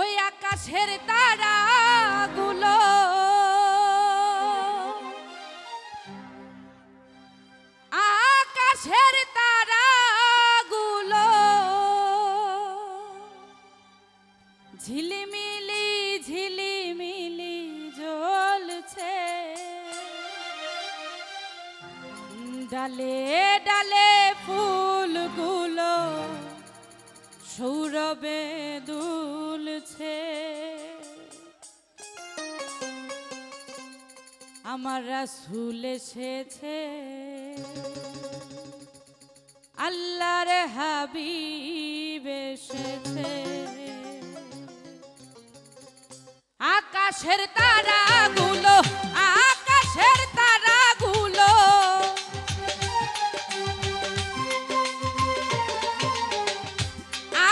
ওই আকাশের তারাগুলো। আকাশের তারাগুলো। ঝিলিমিলি ঝিলিমিলি জ্বলছে। ডালে ডালে ফুলগুলো সৌরবে দূর আমার রাসুল এসেছে। আল্লাহর হাবিব এসেছে। আকাশের তারাগুলো আকাশের তারাগুলো।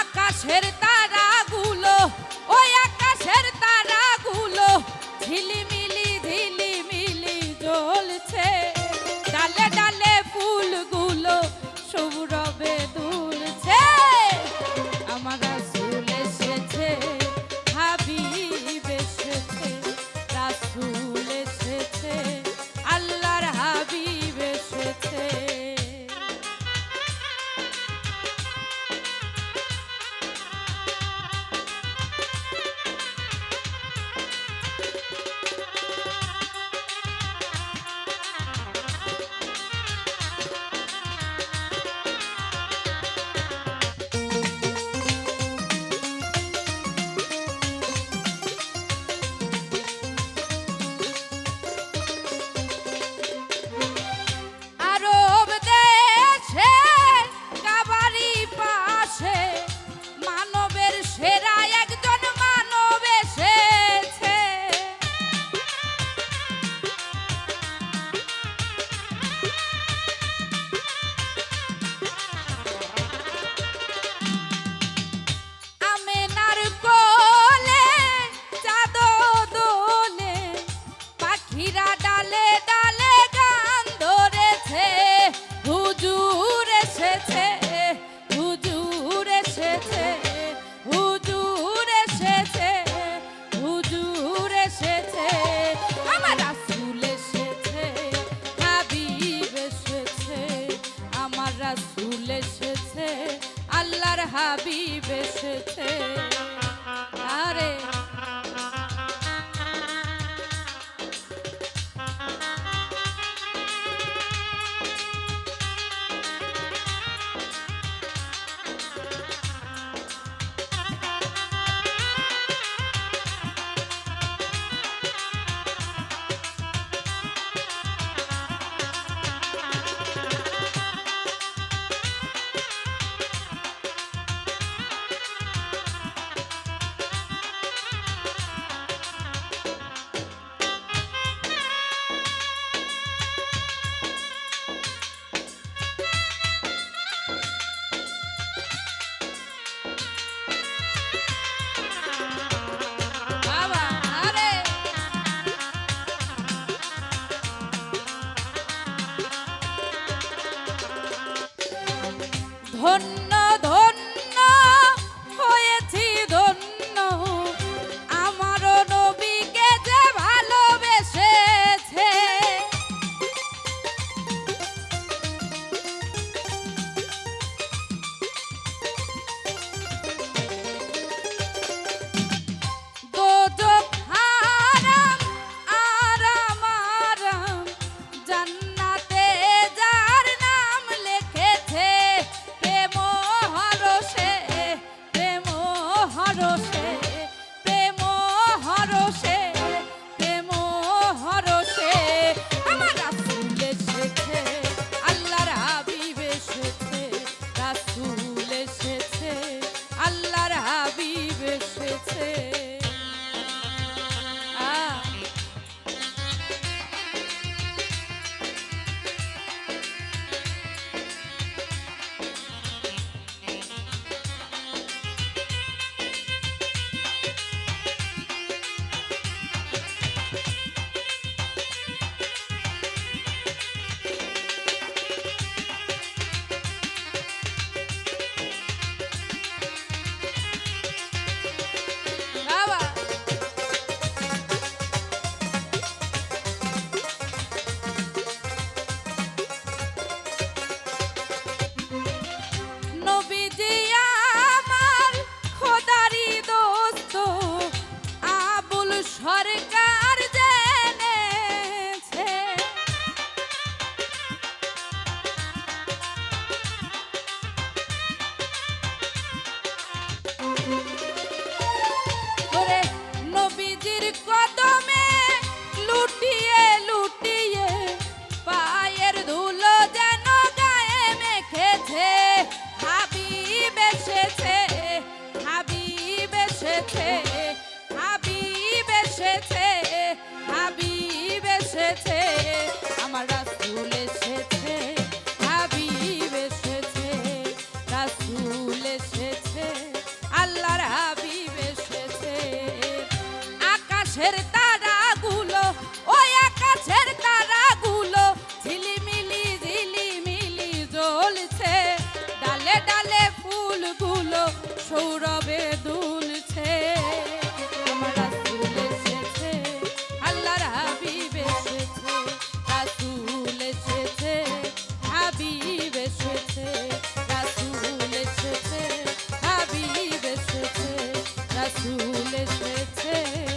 আকাশের তারাগুলো, ওই আকাশের তারাগুলো ঝিলি এসেছে ধন্য রসুল এসেছে।